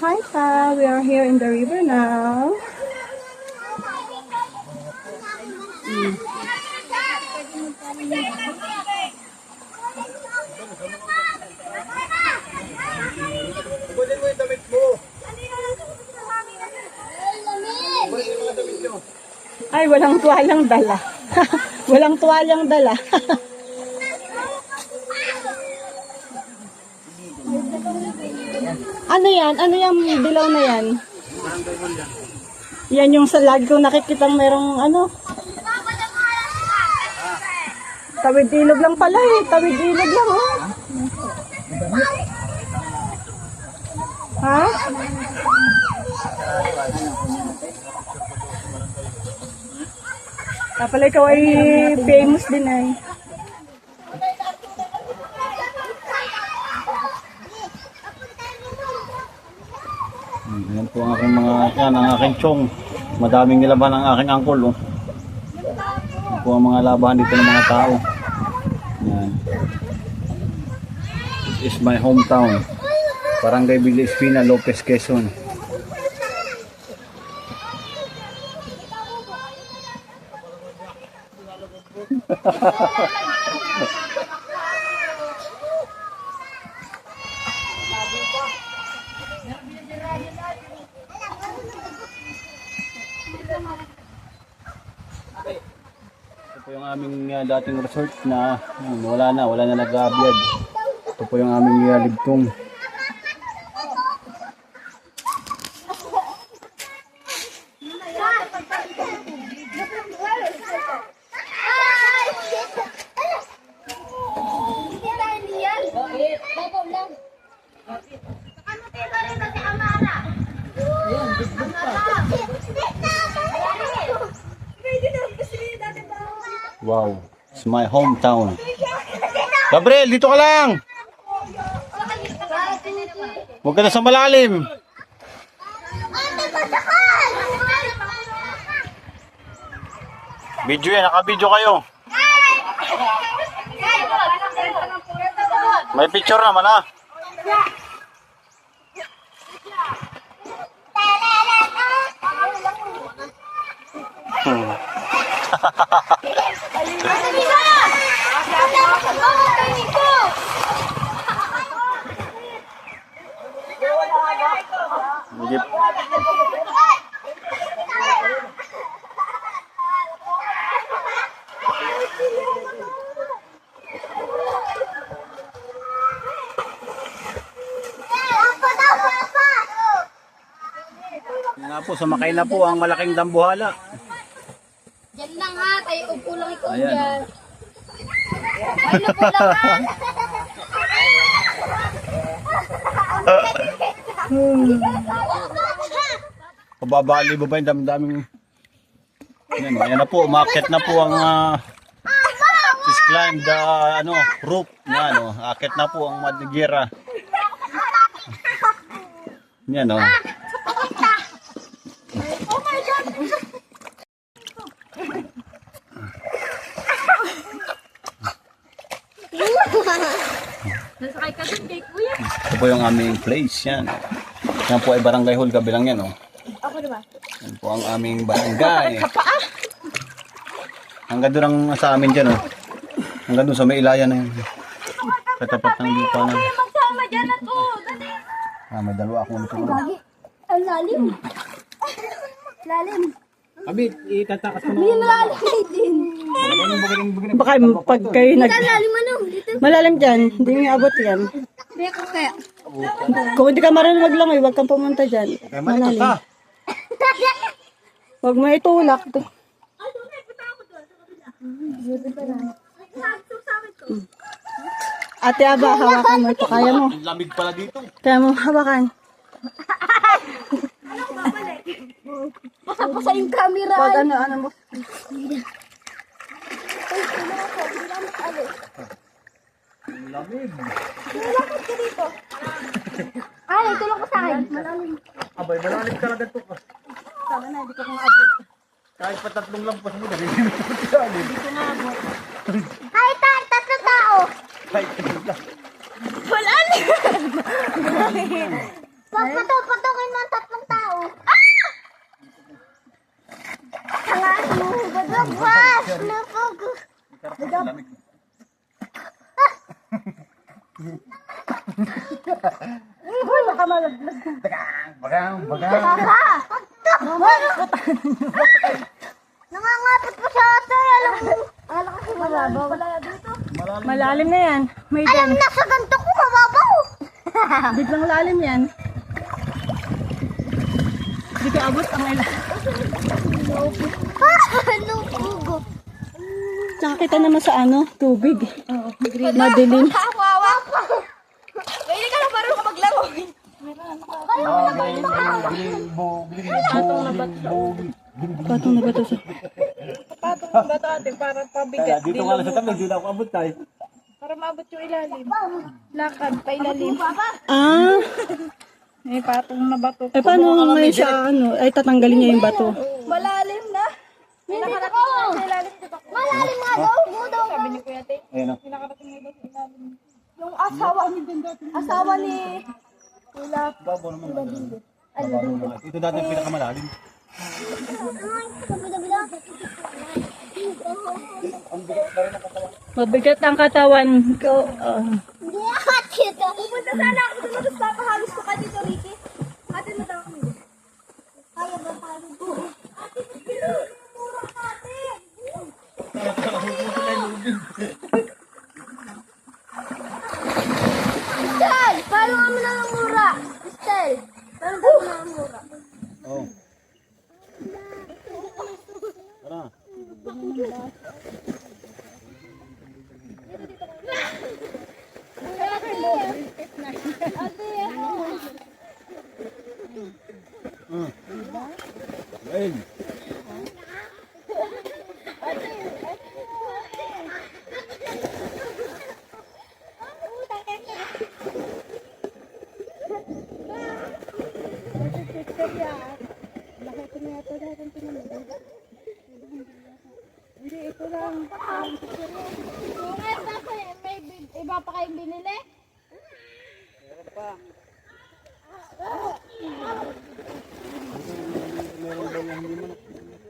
Hi, Pa. We are here in the river now. Mo. Ay, walang tuwalang dala. walang tuwalang dala. yan? Ano yung dilaw na yan? Yan yung sa lagi kong nakikitang merong ano. Tawid ilog lang pala eh. Tawid ilog lang oh. Ha? Kapala ikaw ay famous din ay. Yan po ang aking mga, yan ang aking chong. Madaming nilaban ang aking angkol. Oh. Po ang mga labahan dito ng mga tao. Yan. This is my hometown. Barangay Villa Espina, Lopez, Quezon. Ito po yung aming uh, dating resort na yun, wala na, wala na nag-abyad. Ito po yung aming uh, ligtong. Wow, it's my hometown. Gabriel, dito ka lang! Huwag ka na sa malalim. Video yan, naka-video kayo. May picture naman ah. Hmm. Yan nga po, sumakay na po ang malaking dambuhala. Diyan lang ha, tayo upo lang ikaw Ayan. dyan. Ay, napo lang ha. Pababali ba ba yung damdaming yan, o. yan na po, umakit na po ang uh, just climb the ano, roof yan o, akit na po ang madigira yan o Nasakay ka dun kay kuya. ito po yung aming place yan yan po ay barangay hall kabilang yan o Ako diba? yan po ang aming barangay hanggang doon ang sa amin dyan o hanggang doon sa may ilaya na yun katapat ng lupa na Magsama dyan to. Dali. ah, may dalawa akong natulog Ang lalim. Lalim. Abit, itatakas mo Yung lalim din. Baka pag kayo nag... Ang lalim ano? Dito. Malalim dyan, hindi mo abot yan. Kaya ko kaya. Kung hindi ka marunong maglangoy, huwag kang pumunta dyan. Malikas ka. Huwag mo itulak. Ate Aba, hawakan mo ito. Kaya mo. Ang lamig pala dito. Kaya mo hawakan. Baka pa sa yung camera. Pag ano, ano mo. Lamig. Nilakot ka dito. Ay, tulong ko sa akin. Malalim. Abay, malalim talaga ito. Sana na, hindi ko kung abot. Kahit pa tatlong lampas mo, nagiging ito sa akin. Hindi ko maabot. Kahit ta tatlong tao. Kahit tatlong tao. Malalim. Malalim. Pag patok, patokin mo ang tatlong tao. Ah! Tangahin mo, gagabas. Napag. Lamig. Uy, baka malaglag. Bagang, bagang. Baka! Nangangapit pa sa ate. Alam mo. Alam kasi mababaw. Malalim na yan. May Alam den. na sa ganito ko mababaw. Biglang lalim yan. Hindi ka abot ang ila. Ano pugo? Tsaka kita naman sa ano, tubig. Madilim. Kawawa pa. Pwede ka na parang ka maglaro. Patong na ba ito sa... Kaya dito nga lang sa tabi, hindi na ako abot tayo. Para maabot yung ilalim. Lakad, pa ilalim. Ah! May patong na bato. Eh, paano ngayon siya, ano, ay tatanggalin niya yung bato? Malalim na. Na sa ilalim. Diba? Malalim nga daw. Mo daw. Sabi ni Kuya Te, Ayan o. may nakarating na daw sa ilalim. Yung asawa, asawa ni Kuya Babo naman. Babo naman. Ito dati ang pinakamalalim. Mabigat ang katawan ko. Hindi akat ito. Pupunta sana ako doon, tapos papahalos ko ka dito, Ricky. Ate, mo daw kami. Kaya ba tayo po? Stel, paano kami nangamura? Stel, paano kami nangamura? Oo. Tara. Ayun. Kung ito bi- iba pa kayong binili?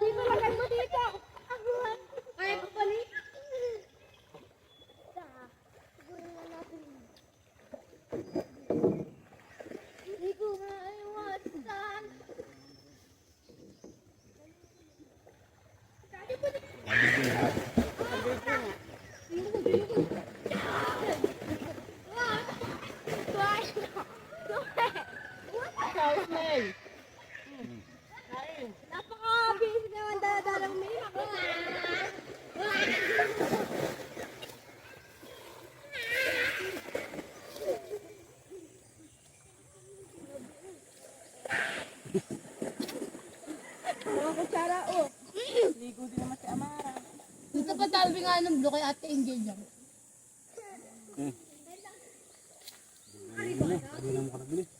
Dito lagay mo dito. Kaya ko pali. Hindi ko maiwasan. Napaka-busy naman dadalang may Dito pa tabi nga ng blue kay Ate Angel lang. Tara, pula pula.